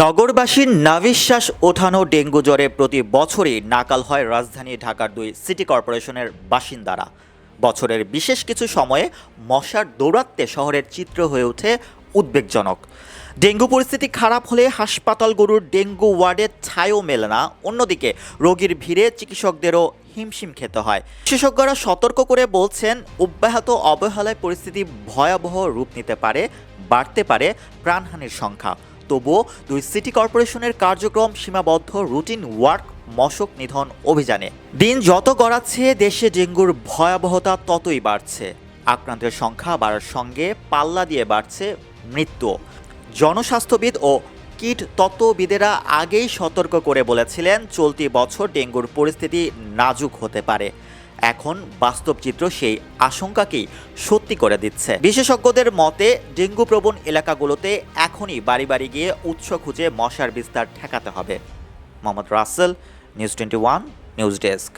নগরবাসীর নাবিশ্বাস ওঠানো ডেঙ্গু জ্বরে প্রতি বছরই নাকাল হয় রাজধানী ঢাকার দুই সিটি কর্পোরেশনের বাসিন্দারা। বছরের বিশেষ কিছু সময়ে মশার দৌরাত্মে শহরের চিত্র হয়ে ওঠে উদ্বেগজনক। ডেঙ্গু পরিস্থিতি খারাপ হলে হাসপাতালগুলোর ডেঙ্গু ওয়ার্ডে ছায়ও মেলে না। অন্যদিকে রোগীর ভিড়ে চিকিৎসকদেরও হিমশিম খেতে হয়। বিশেষজ্ঞরা সতর্ক করে বলছেন, অব্যাহত অবহেলায় পরিস্থিতি ভয়াবহ রূপ নিতে পারে, বাড়তে পারে প্রাণহানির সংখ্যা। তবুও দুই সিটি কর্পোরেশনের কার্যক্রম সীমাবদ্ধ রুটিন ওয়ার্ক মশক নিধন অভিযানে। দিন যত গড়াচ্ছে, দেশে ডেঙ্গুর ভয়াবহতা ততই বাড়ছে। আক্রান্তের সংখ্যা বাড়ার সঙ্গে পাল্লা দিয়ে বাড়ছে মৃত্যু। জনস্বাস্থ্যবিদ ও কীট তত্ত্ববিদেরা আগেই সতর্ক করে বলেছিলেন, চলতি বছর ডেঙ্গুর পরিস্থিতি নাজুক হতে পারে। এখন বাস্তব চিত্র সেই আশঙ্কাকেই সত্যি করে দিচ্ছে। বিশেষজ্ঞদের মতে ডেঙ্গু প্রবণ এলাকাগুলোতে এখনই বাড়ি বাড়ি গিয়ে উৎস খুঁজে মশার বিস্তার ঠেকাতে হবে। Mohammad Rasel, news twenty one, news desk.